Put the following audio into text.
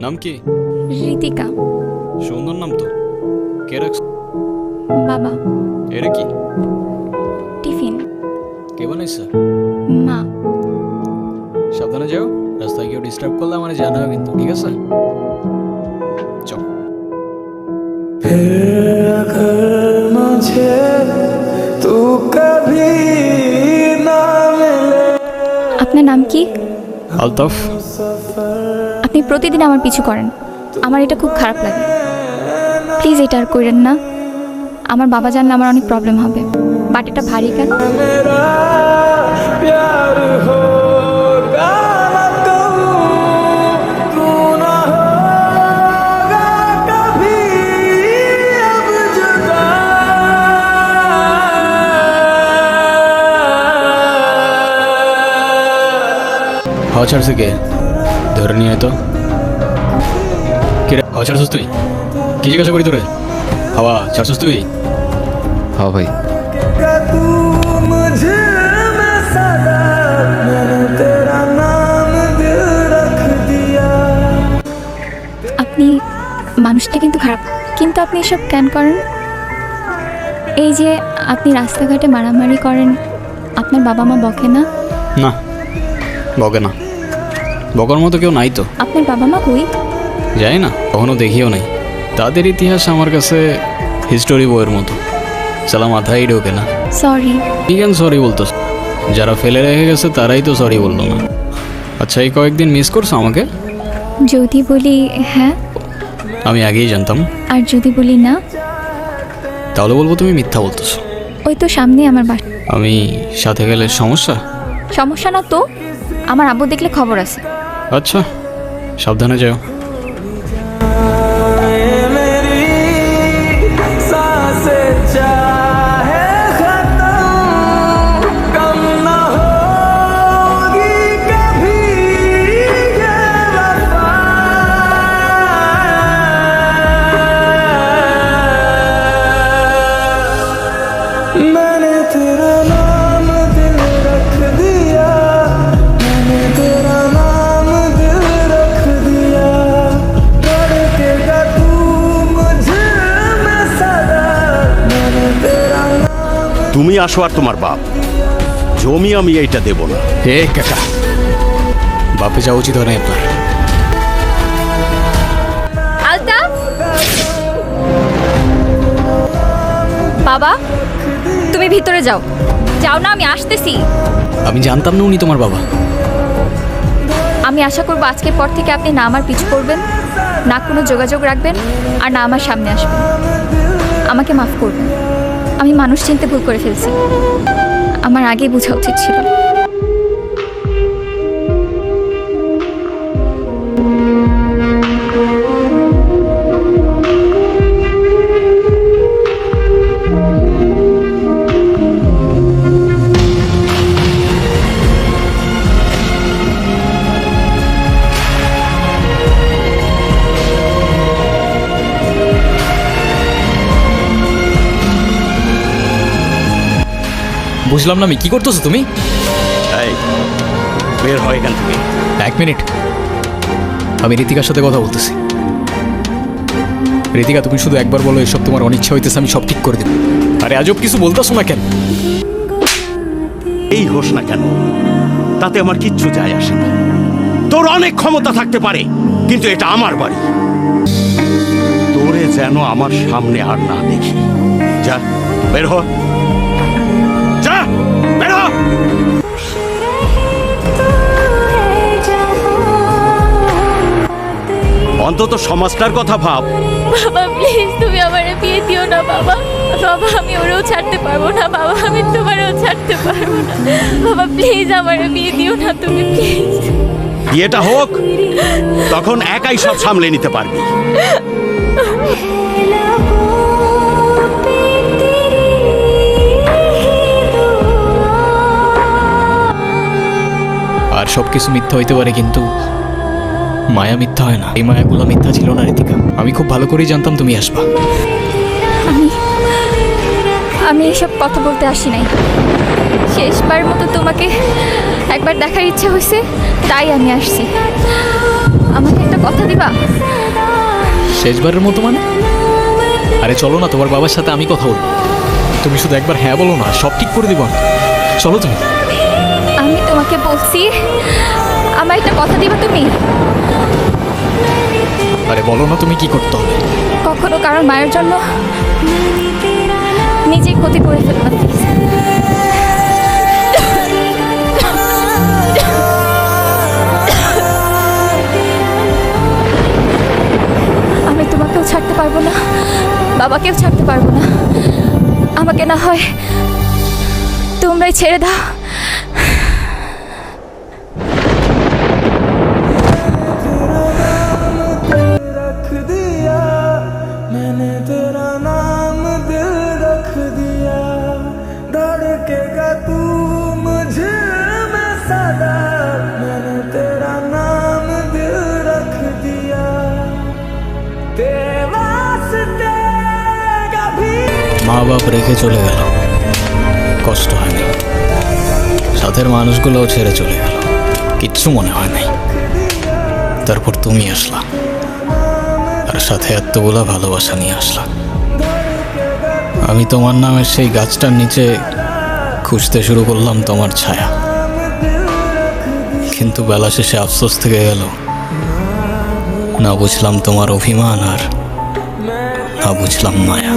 নাম কি? ঋতিকা সুন্দর নাম তো। কে রাখছ বাবা। এরা কি? টিফিন। কে বানাইছ? মা। সাবধানে যাও। রাস্তায় কেউ ডিস্টার্ব করলে আমার জানাবে কিন্তু ঠিক আছে? চল। আপনার নাম কি? আলতাফ। আপনি প্রতিদিন আমার পিছু করেন। আমার এটা খুব খারাপ লাগে। প্লিজ এটা আর করেন না। আমার বাবা জানলে আমার অনেক প্রবলেম হবে। বাট এটা ভারী কেন? হওয়া ছাড়ছে কে? ধরে নিয়ে আয় তো। হাওয়া ছাড়ছিস তুই? কি জিজ্ঞাসা করি তোরে? হাওয়া ছাড়ছিস তুই? ভাই। আপনি মানুষটা কিন্তু খারাপ কিন্তু আপনি এসব কেন করেন? এই যে আপনি রাস্তাঘাটে মারামারি করেন আপনার বাবা মা বকে না? না বকে না। বকার মতো কেউ নাই তো। আপনার বাবা মা কই? যাই না কখনো দেখিও নাই। তাদের ইতিহাস আমার কাছে হিস্টোরি বইয়ের মতো। সালা মাথায় ঢোকে না। সরি কি কেন সরি বলতো? যারা ফেলে রেখে গেছে তারাই তো সরি বলল না। আচ্ছা এই কয়েকদিন মিস করছ আমাকে? যদি বলি হ্যাঁ। আমি আগেই জানতাম। আর যদি বলি না? তাহলে বলব তুমি মিথ্যা বলতেছো। ওই তো সামনে আমার বাসা আমি সাথে গেলে সমস্যা? সমস্যা না তো? আমার আব্বু দেখলে খবর আছে। আচ্ছা সাবধানে যাও। তুমি আসো আর তোমার বাপ। জমি আমি এইটা দেব না। হে কাকা বাপে যাওয়া উচিত হয় না আপনার আলতাফ বাবা তুমি ভিতরে যাও। যাও না আমি আসতেছি। আমি জানতাম না উনি তোমার বাবা। আমি আশা করব আজকের পর থেকে আপনি না আমার পিছু করবেন না কোনো যোগাযোগ রাখবেন আর না আমার সামনে আসবেন। আমাকে মাফ করবেন। আমি মানুষ চিনতে ভুল করে ফেলছি। আমার আগেই বোঝা উচিত ছিল। বুঝলাম না আমি কি করতেছো তুমি? এই বের হয় এখান থেকে। এক মিনিট। আমি ঋতিকার সাথে কথা বলতেছি। ঋতিকা তুমি শুধু একবার বলো এসব তোমার অনিচ্ছা হইতেছে আমি সব ঠিক করে দেব। আরে আজব কিছু বলতেছো না কেন? এই হোস না কেন তাতে আমার কিচ্ছু যায় আসে না। তোর অনেক ক্ষমতা থাকতে পারে কিন্তু এটা আমার বাড়ি। তোরে যেন আমার সামনে আর না দেখি। যা বের হ। অন্তত সমাজটার কথা ভাব। বাবা প্লিজ তুমি আমারে বিয়ে দিও না বাবা। বাবা আমি ওরেও ছাড়তে পারব না বাবা আমি তোমারও ছাড়তে পারব না। বাবা প্লিজ আমারে বিয়ে দিও না তুমি প্লিজ বিয়েটা হোক তখন একাই সব সামলে নিতে পারবি। আর সব কিছু মিথ্যা হইতে পারে কিন্তু মায়া মিথ্যা হয় না। এই মায়াগুলো মিথ্যা ছিল না ঋতিকা আমি খুব ভালো করেই জানতাম তুমি আসবা। আমি আমি এসব কথা বলতে আসি নাই। শেষবার মতো তোমাকে একবার দেখার ইচ্ছে হয়েছে তাই আমি আসছি। আমাকে একটা কথা দিবা? শেষবারের মতো মানে? আরে চলো না তোমার বাবার সাথে আমি কথা বলব। তুমি শুধু একবার হ্যাঁ বলো না সব ঠিক করে দিব আমি। চলো তুমি। আমি তোমাকে বলছি আমার একটা কথা দিবা তুমি? আরে বলো না তুমি কি করতে হবে? কখনো কারোর মায়ের জন্য নিজেই ক্ষতি করে ফেলো না আমি তোমাকেও ছাড়তে পারব না, বাবাকেও ছাড়তে পারব না। আমাকে না হয় তোমরাই ছেড়ে দাও। सदा मैंने तेरा नाम दिल रख दिया तेरे वास्ते कभी মা বাপ রেখে চলে গেল কষ্ট হয়নি সাথের মানুষগুলোও ছেড়ে চলে গেল কিচ্ছু মনে হয় নাই তারপর তুমি আসলা আর সাথে এতগুলা ভালোবাসা নিয়ে আসলা আমি তোমার নামের সেই গাছটার নিচে খুঁজতে শুরু করলাম তোমার ছায়া কিন্তু বেলা শেষে আফসোস থেকে গেল। না বুঝলাম তোমার অভিমান আর না বুঝলাম মায়া।